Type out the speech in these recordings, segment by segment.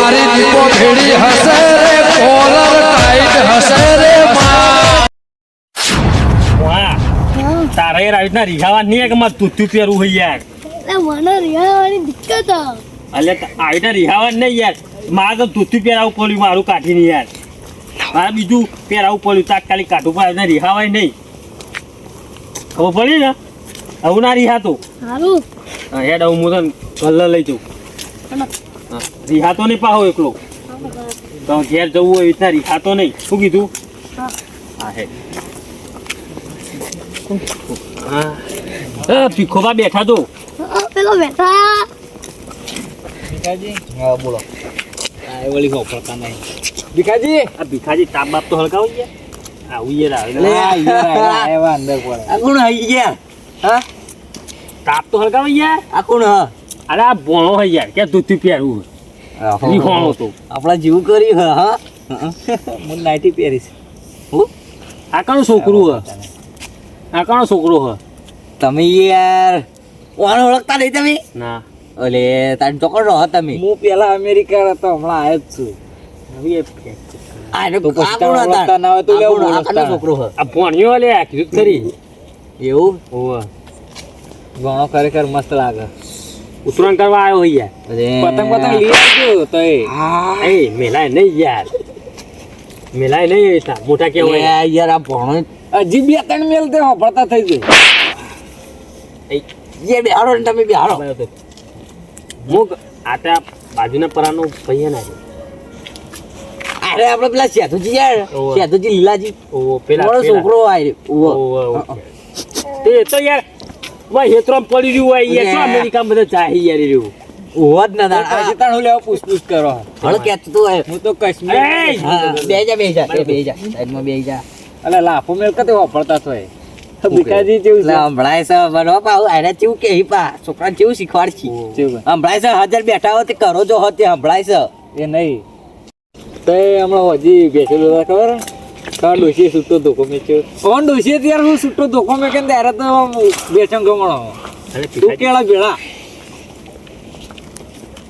મારી દીપો ભેડી હશે રે કોલર ટાઈટ હશે રે વાહ. તારે યાર આવી રીતના રિહાવા નહીં કે મારે તૂતું પહેરવું હોય યાર. એટલે મને રિહાવાની દિક્કત એટલે આવી રીતના રિહાવા નહીં યાર. મારે તો તૂતું પહેરાવું પડ્યું મારું કાઢીને યાર. મારે બીજું પહેરાવું પડ્યું તાત્કાલિક કાઢવું પણ આવી રિહાવાય નહીં. ખબર પડી ને? આવું ના રિહાતું. સારું હેડ હું હું તને કલર લઈ જઉં. રિહાતો નહીં પાહો એકલો. તો ઘેર જવું હોય રીતના રિહાતો નહીં. શું કીધું? હા. હા. ભીખોબા બેઠા તો પેલો બેઠા. હા બોલો. આ એ વળી હોપડતા નહીં. ભીખાજી? આ ભીખાજી તાપ બાપ તો ગયા? આવું યાર આવે લે આ અંદર પડે. આ કોણ આવી ગયા? હા? તાપ તો હળગાવ યાર આ કોણ અરે આ બોણો હોય યાર ક્યાં ધોતી પહેરવું રીહોણો તો આપણા જેવું કરી હા હા. નાઇટી પહેરીશ. હું? આ કણો છોકરું હ. આ કણો છોકરો હ. તમે યાર ઓને ઓળખતા નહીં તમે? ના. ઓલે તાર ચોકડ રહો તમે. હું પેલા અમેરિકા હતો હમણાં આવ્યો જ છું. નવી એપ એવું? ઘણો ખરેખર મસ્ત લાગે. ઉતરાણ કરવા આવ્યો હોય યાર પતંગ પતંગ લઈ આવજો તો એ એ મેલાય નહીં યાર. મેલાય નહીં એ મોટા કેવાય યાર આ ભણો હજી બે ત્રણ મેલ તે હોપડતા થઈ જાય જે બેહાડો ને તમે બેહાડો. મુક આટા બાજુના પરાનો ભૈયા ના અરે આપણે પેલા સેતુજી યાર. સેતુજી લીલાજી. ઓ પેલા છોકરો આય ઓવે, ઓવે. તે તો યાર ભાઈ હેતરામ પડી રહ્યું હોય યાર શું અમેરિકા બધા ચાહી યાર રહ્યું ઓવા ના ના દાડા તાણું લેવા પૂછપૂછ કરો. હળ કેતું તું હું તો કશ્મીર બે જા બે જા બે જા. સાઈડમાં બે જા. અલે લાફો મેલ કતે વાપરતા તો ભીખાજી જેવું છે. હમણાં છે બનવા પાઉં આને કેવું કે પા. છોકરા કેવું શીખવાડ છે. જેવું હમણાં છે હાજર બેઠા હો તે કરો જો હો તે હમણાં છે. એ નહીં. તો એ હમણાં હજી બેસેલો હતા ખબર કાં ડોશીએ છૂટો ધોકો મેચ્યો કોણ ડોશીએ ત્યારે હું છૂટો ધોકો મેકે ને ત્યારે તો બેચંગ ગમણો તું કેળા ભેળા.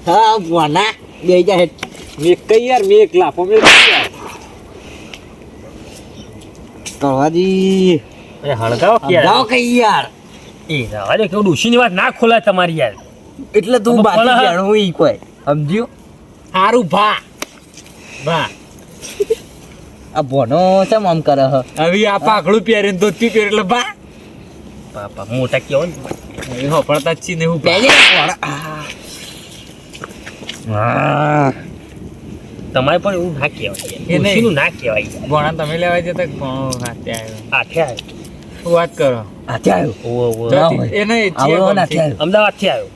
હા વના. બે જા હેઠ. મેં કઈ યાર મેં એક લાફો મેં કરવાજી અરે હળગાવો કે યાર. કઈ યાર? એ રવા કેવું ડોશીની વાત ના ખોલાય તમારી યાર. એટલે તું બાકી જાણવું ઈ કોઈ. સમજ્યો? હારું ભા. વાહ આ ભોનો ચમ આમ કરે હ? હવે આ પાઘડું પહેરીને ધોતી પહેરી એટલે બા. બાપા મોટા કેવો ને? હો પડતા છી ને હું. આ. તમારે પણ એવું ના કહેવાય. એ. નહીં. ના કહેવાય? ભોણા તમે લેવા જતા ભણો હાથે આવ્યો? હાથે આવ્યો. શું વાત કરો? હાથે આવ્યો? ઓ ઓ ના તો હોય. એ નહીં આવડો નાથે આવ્યો.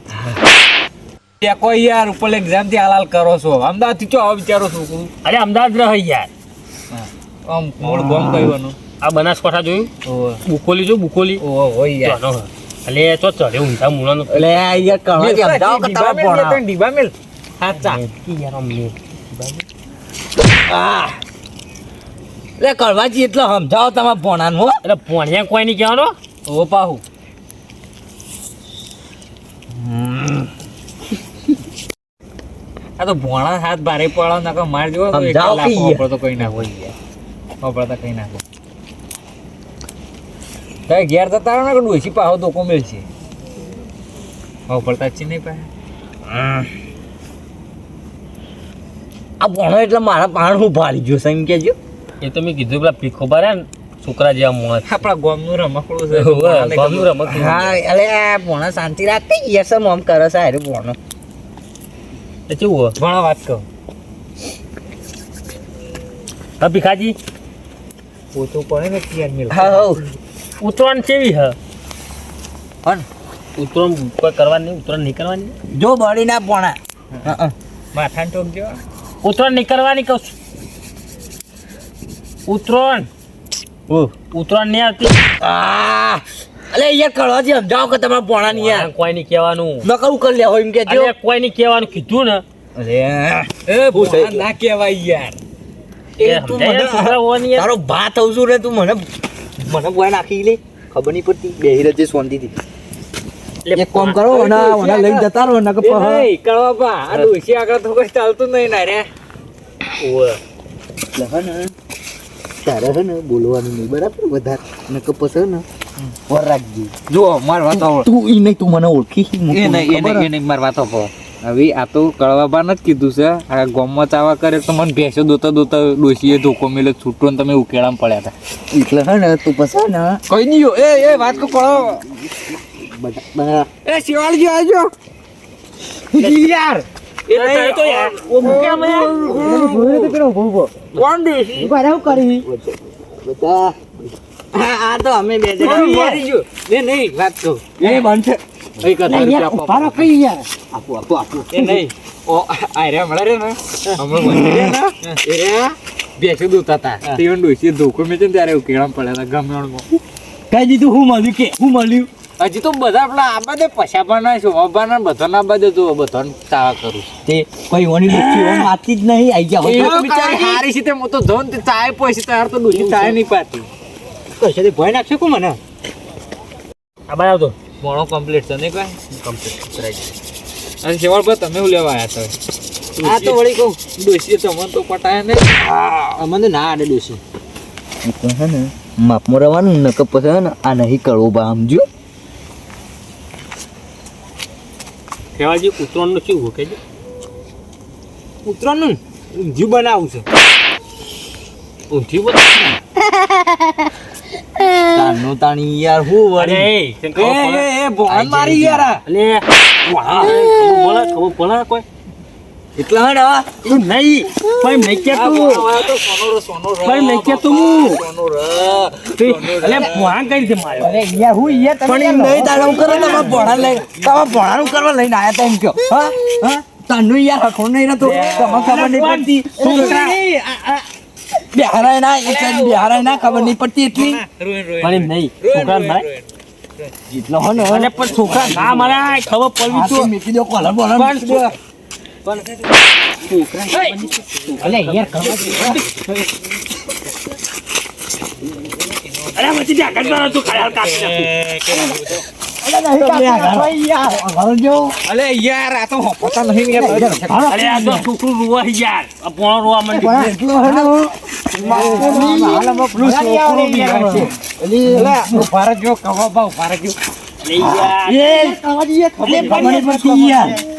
કોઈ યાર ઉપર એક્ઝામથી હાલાલ કરો છો. અમદાવાદથી ચો આવો વિચારો છોકરું અરે અમદાવાદ રહે યાર. આમ મૂળ ગોમ કહેવાનું. આ બનાસકાંઠા જોયું? બુકોલી જો બુકોલી. ઓ હોય યાર. અલે તો ચડે ઊંધા મૂળાનો. એટલે આ યાર કે અમદાવ કે પોણા. તો ડીબા મેલ હાચા યાર અમને. આ. એટલે કળવાજી એટલે સમજાવો તમારા ભણાનું હો. એટલે પોણિયા કોઈ નહીં કહેવાનો. ઓ પાહુ. આ તો ભોણા હાથ ભારે પડો ના માર જેવો તો કોઈ ના હોય યાર. વાપરતો કઈ નાખો. વાપરતા તમે ઘેર જતા રહો ને ડોસી પાહો ધોકો મેળશે વાપરતા જ છે નહીં પાસે આ ભણો એટલે મારા પાણ હું ભારી ગયો છે એમ કેજો એ તો મેં કીધું પેલા પીખો બારે ને છોકરા જેવા મોણ આપણા ગોમનું રમકડું છે. ગોમનું રમકડું. હા એટલે ભણો શાંતિ રાખતી યસ મોમ કરે છે હારે ભણો એ કેવું ભણો વાત કહો. હા ભીખાજી. પોતું પડે ને ત્યાં મેળ હા હો ઉત્તરાયણ કેવી હ? હન ઉત્તરાયણ કોઈ કરવાની નહીં ઉત્તરાયણ નહીં કરવાની? જો બળી ના પોણા. હા, હા. માથાને ટોકજો ઉત્તરાયણ નહીં કરવાની કહું છું. ઉત્તરાયણ ઓ. ઉત્તરાયણ નહીં આવતી. આ અલે યાર જે સમજાવો કે તમારા પોણા નહીં યાર. કોઈ નહીં કહેવાનું. નકરું કરી લેવો એમ અરે કોઈ નહીં કહેવાનું. કીધું ને. અરે એ ના કહેવાય યાર. એ તું મને તારો ભાત છું ને તું. મને મને બોય નાખી લે. ખબર નહીં પડતી. બેહી સોંધી હતી એક કામ કરો અને ઓના લઈને જતા રહો નકર એ પહ- નહીં, આ ડોશી આગળ તો કોઈ ચાલતું નહીં ના રે. એટલે હે ને તારે હે ને બોલવાનું નહીં બરાબર? વધારે. નક પસ ને ઓર રાખજે. જો માર વાતો તું ઈ નહીં તું મને ઓળખી એ નહીં એ નહીં એ નહીં માર વાતો કહો હવે આ તો કળવાબાન જ કીધું છે આ ગોમમાં ચાવા કરે તો મને ભેંસો દોતા દોતા ડોશીએ ધોકો મેલે છૂટો ને તમે ઉકેળામાં પડ્યા હતા એટલે હે ને તું પછી ને કઈ નહીં એ એ વાત કો કરો બધા બધા એ શિવાલજી આવજો યાર એ યાર ઓ કોણ ડોશી આ તો અમે બે નહીં વાત કહું એ બનશે એક હજાર રૂપિયા આપો. આપો આપો આપો. એ નહીં. ઓ આ રે હમણાં રે ને? હમણાં વધી રે ને? એ રે ભેંસો દોતા હતા તેવન ડોશીએ ધોકો મેચે ને ત્યારે ઉકેળામાં પડ્યા હતા ગમણમાં કઈ દીધું હું મળ્યું કે? હું મળ્યું? હજી તો બધા આપણા આ બાજુ પછાપાના શોભાપાના બધાના બાજુ તો બધાને ચાવા કરું તે કોઈ ઓની ડોકી ઓમ આતી જ નહીં આઈ ગયા એ બિચારી હારી છે તે હું તો ધોન તે ચાય પૈસા તાર તો ડોશી ચાય નહીં પાતી. કશે ભય નાખશે કો મને? આ બાય આવતો મોણો કમ્પ્લીટ છે નહીં કઈ? કમ્પ્લીટ અને શેવાળ પર તમે લેવા આવ્યા હતા આ તો વળી કહું ડોશીએ તમને તો પટાયા ને અમને ના આડે ડોસી હે ને માપમાં રહેવાનું નકર પછી ને આ નહીં કરવું બા સમજો કહેવાજી ઉત્તરાયણનું શું હોય કહેજો. ઉતરવાનું ઊંધિયું બનાવું છે. ઊંધિયું બધું તારનું તાણી યાર હું વળી એ? એ મારી યાર. આ. વાહ, ખબર ખબર પડે કોઈ? એટલા ને તું નહીં ભાઈ નહીં કે તું તો સોનો સોનો ભાઈ નહીં કે તું. સોનો ર અલે ભોળા કઈ રીતે માર્યો અરે યાર હું યાર તમે પણ નહીં તારું કરો તમે ભોણા લઈ તમે ભોણાનું કરવા લઈને આયા તા એમ કયો. હા? હા? તાનું યાર હખો નહીં નતો તમે ખબર નહીં પડતી. બિહારાય ના એક સાઈડ બિહારાય ના ખબર નહીં પડતી એટલી પણ એમ નહીં છોકરા ભાઈ જેટલો હો ને અને પણ છોકરા ના મારે ખબર પડવી તો મીકી દો કોલર બોલર પણ છોકરા અલે યાર ખબર અરે પછી જા કડવા તું ખાલી કાપી નાખું.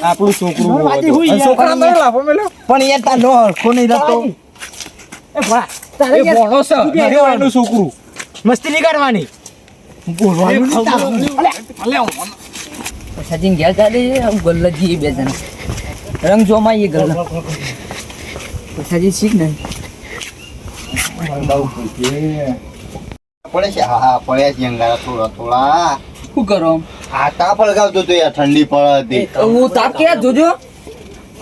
આપણું છોકરું છોકરા પણ યાર તાનો હરખો નહીં રહેતો. એ ભણો છે છોકરું. મસ્તી નહીં કરવાની? બોલવાનું. સચિન ઘેર ચાલે ગલ્લાજી બે જણા રંગ જોમાં એ ગલ્લા સચિન શીખ પડે છે હા હા પડ્યા છે અંગારા થોડા થોડા શું કરો આ તાપ લગાવતો તો યાર ઠંડી પડે હું તાપ ક્યાં જોજો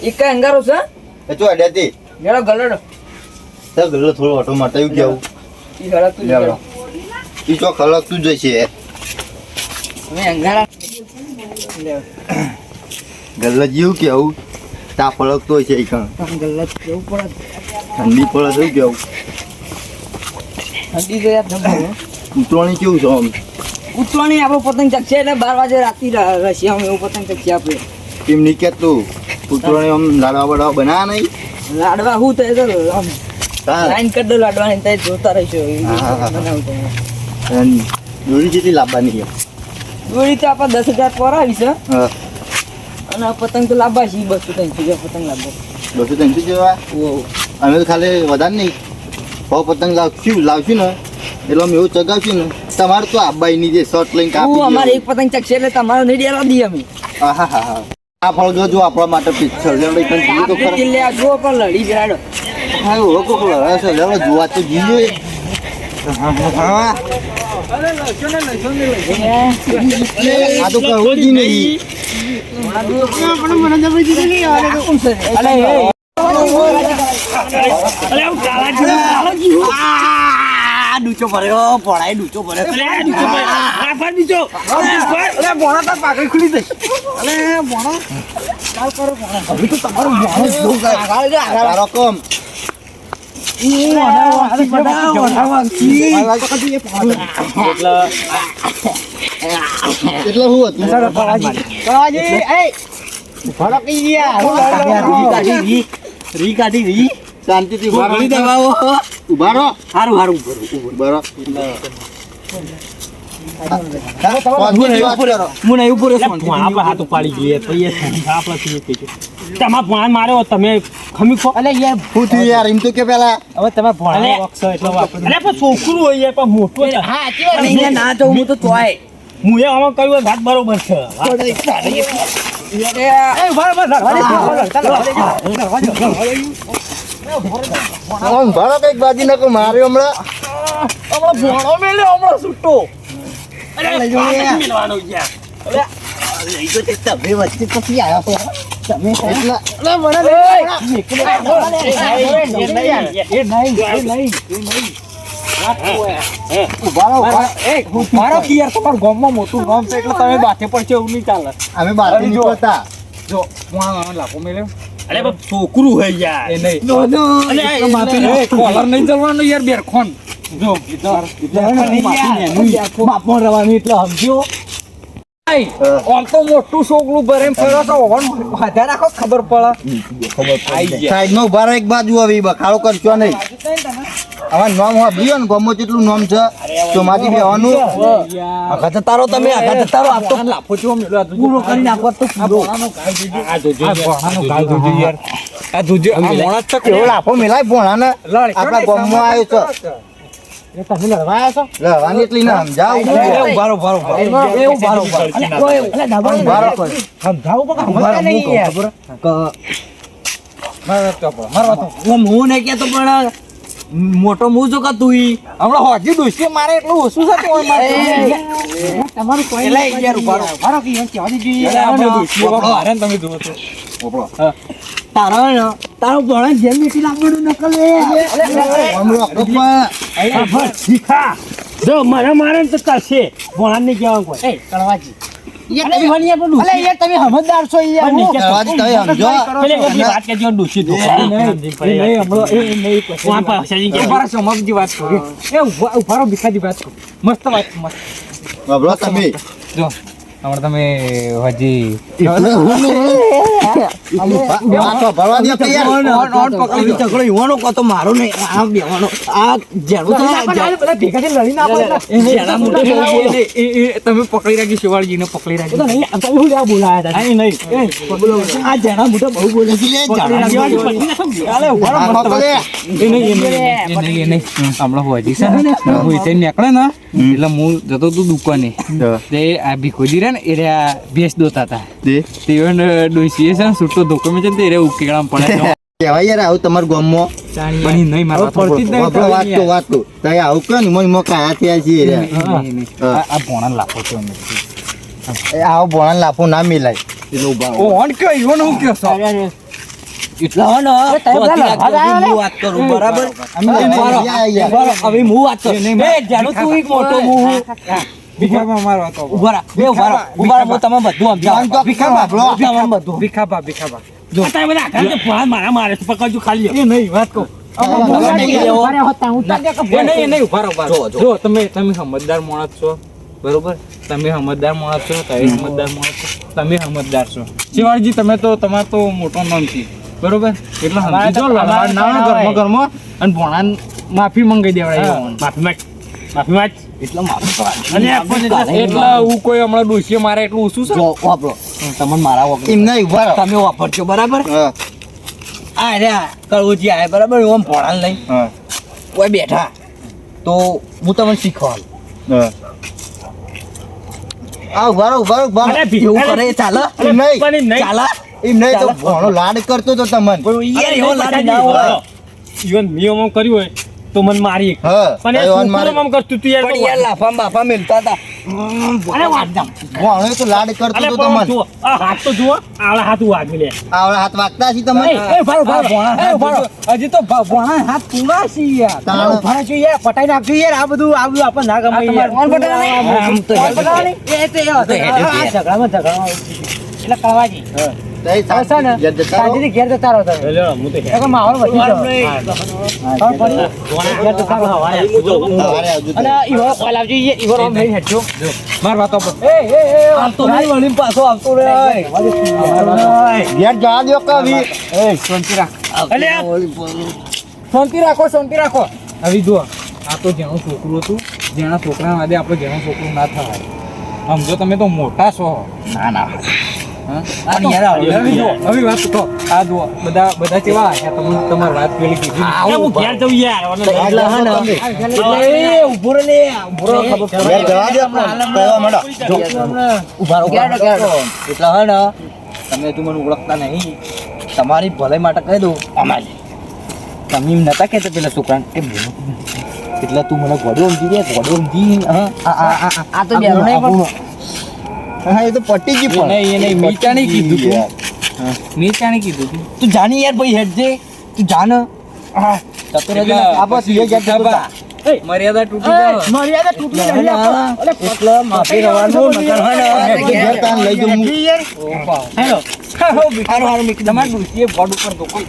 એક કઈ અંગારો છે એ તો અડે હતી ગલડો તો ગલ્લો થોડો ઓટો માટે એવું કેવું ઈ તું ઈ તો ખલક તું જશે ગલ્લત જેવું કેવું? તાપ લગતો છે ઈ કણ ગલ્લા જવું પડે ઠંડી પડે શું કેવું? ઠંડી તો યાર ઉતરણી કેવું છે આમ? ઉતરાણી આપણો પતંગ ચકશે એટલે બાર વાગે રાતી રશિયામાં એવું પતંગ ચકશે આપણે. કેમ નહીં કેતું. ઉતરણી આમ લાડવા બડવા બનાવ્યા નહીં? લાડવા હું તો એ તો લાઈન કરી દો લાડવાની તો જોતા રહીશું. બનાવું તો. દોરી જેટલી લાવવાની છે? દોરી તો આપણે દસ હજાર પર આવી છે. અને આ પતંગ તો લાવવા છે બસો ત્રણસો જેવા પતંગ લાવવા બસો ત્રણસો જેવા? અમે તો ખાલી વધારે નહીં. સો પતંગ લાવશું લાવશું ને. એટલે અમે એવું ચગાવશું ને. તમારે તો આબાઈની જે શર્ટ લઈને હું કાપી અમારે એક પતંગ ચકશે એટલે તમારો નહીં ડેરા દઈએ અમે. હા હા. આ ફળગો જો આપણા માટે પિક્ચર લેવડે કંઈ તો ખરા. લડી બેહાડો. હા, એવો કોક લડે છે. લેવડો જોવા તો જોઈએ. આ તો કહું જ નહીં ડૂચો ભર્યો ભોળાએ ડૂચો ભર્યો ભોણા પાકડી ખુલી દઈ અરે તમારું ભોણો. તારો કોમ. ઈ વોણા વાંચી બધા વોણા વાંચી. એટલે શું હતું રી કાઢી રી શાંતિથી ઊભા રહો. ઊભા રહો. હું તમે ખમી ખો. અલે યાર શું યાર એમ તો કે પેલા હવે તમે ભણા વાપરો અલે પણ છોકરું હોય યાર, પણ મોટું છે. હા સાચી વાત અહીંયા ના તો હું તો તોય. હું એ આમાં કહ્યું હોય, વાત બરોબર છે. રહો કંઈક બાજી નકો માર્યો હમણાં. અરે, ગામમાં મોટું ગામ છે એટલે તમે બાથે પડશે એવું નહીં ચાલે. અમે બારથી નીકળતા. જો હું લાખો મેલ્યો. અરે પણ છોકરું હે યાર. એ નહીં. કોલર નહીં ચલવાનું યાર બેરખોન. જો બાપમાં રવાની એટલે સમજો આમ તો મોટું છોકરું ભરે ફરો તો ઓવન વધારે રાખો ખબર પડે. આઈ ઊભા એક બાજુ આવી બખાડો કરશો નહીં. હવે નોમ વાપર્યો ને ગમો જેટલું નોમ છે. ચોમાથી બેવાનું આગળ જતા તમે જતા આ તો લાફો ચો મેલ્યો પૂરો કરી નાખો તો પૂરો. આ જોજો ભણાનો જોજો યાર. આ જોજો. આ મોણા છે એવો લાફો મેલાય ભોણાને. આપણા ગામમાં આવ્યો છે. તમે લડવા આવ્યા છો? લડવાની એટલી ના સમજાવ. સમજાવું પણ સમજતા નહીં ખબર? હું નહીં પણ મોટો મું જો કે તું ઈ. હમણાં હજી દુષ્ય મારે એટલું ઓછું છે તમારું કોઈ મારો કે એમ કહેવા દીધું તમે જુઓ તો તારો તારો ભણા જેમ મીઠી લાગવાનું નકલ પણ. શીખા. જો મને મારે ને તો કરશે. ભણા નહીં કહેવાનું કોઈ. એ કળવાજી તમે સમજદાર છો. એ એ. એ. મસ્ત વાત મસ્ત. તમે. જો. હમણાં તમે હજી તમે પકડી રાખી શિવાળજીને પકડી એ તો રાખી નહીં તમે શું લેવા બોલાયા હતા નહીં નહીં આ જેના મોઢે બહુ બોલે છે લે, જાણા શિવાજી પછી ના પકડે. હમણાં હોજી છે ને હું નીકળે ને એટલે હું જતો તું દુકાને તે આ ભીખોજી રે ને એ રે આ ભેંસ દોતા હતા દે. તે ડોસીએ છે ને છૂટો ધોકો મેં છે ને તે રે પડે કહેવાય યાર આવું તમારું ગામમાં પણ નહીં મારા પડતી જ નહીં વાત તો વાત તો. તઈ આવું કે ને મોય મો કાયા થયા છીએ રે. આ ભોણા લાફો છે એ આવો ભોણાને લાફો ના મિલાય. એટલે ઓ ઓન કયો ઈવન હું કયો છો? એટલા હો ને, હું. વાત કરું બરાબર? હવે હું વાત કરું. એ જાણો તું એક મોટો મું ભીખામાં મારવા તો ઊભા બે. ઊભા રહો, ઊભા હું તમે બધું સમજાવ તો બ્લો. તમે બધું. ભીખાબા ભીખાબા અત્યારે બધા આઘાત કે ભણા મારા મારે છે, પકડજો ખાલી. એ નહીં વાત કહું. હોતા. જો, જો. જો તમે તમે સમજદાર માણસ છો. બરોબર? તમે સમજદાર માણસ છો તમે સમજદાર માણસ છો. તમે સમજદાર છો. શિવાળજી તમે તો તમાર તો મોટો નામ છે. બરોબર? એટલે સમજી જો લડવા ના ઘરમાં ઘરમાં અને ભોણા માફી મંગાઈ દેવડાય માફી માફી માંગ. એટલે મારું એટલે- એટલે હું કોઈ હમણાં ડોસીએ મારે એટલું ઓછું છે? વાપરો. તમને મારા એમ ઊભા તમે વાપરજો બરાબર? આ રહ્યા કળવજી આયા બરાબર? ઓમ ભોળાને લઈ કોઈ બેઠા. તો હું તમને શીખવાડું. હા. આ ઊભા રહો, ઊભા રહો, ઊભા રહો. અરે ભી- એવું કરે ચાલે? એમ નહીં. એમ નહીં. ચાલે? એમ નહીં તો ભોણો લાડ કરતો તો તમને. યાર એવો લાડી ના હોય. ઈવન કર્યું હોય. તો મને મારી પણ એ છોકરું મારે. આમ કરતું તું યાર પણ યાર લાફા બાફા મિલતા હતા અરે વાત જામ. ભોણો તો લાડ કરતો તો તમને આ હાથ તો જુઓ આવડા હાથ વાગી લે આવડા હાથ વાગતા છે તમે એ ભારો ભારો એ ભારો હજી તો ભોણા હાથ પૂરા છે યાર તાણ. ભારો છું યાર પટાઈ નાખજો યાર આ બધું આ બધું આપણને ના ગમે યાર કોણ પટાવે એ તો એ. ઝઘડામાં ઝઘડામાં એટલે કરવાજી હું શાંતિ રાખ. શાંતિ રાખો શાંતિ રાખો. હવે જુઓ આ તો જેનું છોકરું હતું જેના છોકરા વાદે આપણે જેનું છોકરું ના થાય સમજો તમે તો મોટા છો. ના ના. હા? પણ યાર હવે જુઓ હવે વાત તો આ જુઓ બધા બધા કેવા આયા તમે તમારી વાત પેલી કીધી. એ હું ઘેર જઉં યાર એટલે હા ને, એ ઊભો રે લે ઊભો ખબર ઘેર જવા દો આપણે. કહેવા માંડો. જો. ઊભા રહો, ઊભા ક્યારે, એટલે હે ને તમે તું મને ઓળખતા નહીં. તમારી ભલાઈ માટે કહી દઉં અમારી. તમે એમ નતા કહેતા પેલા છોકરાને કે એટલે તું મને ગોડો સમજી દે ગોડો સમજી હા? આ આ આ આ આ તો હા એ તો પટ્ટીજી પણ નહીં એને મીચાણી કીધું તું મીચાણી કીધું તું તું જાની યાર ભાઈ હેડ દે તું જાન હા ચતુરજી મર્યાદા તૂટી મર્યાદા તૂટી ઉપર દોકો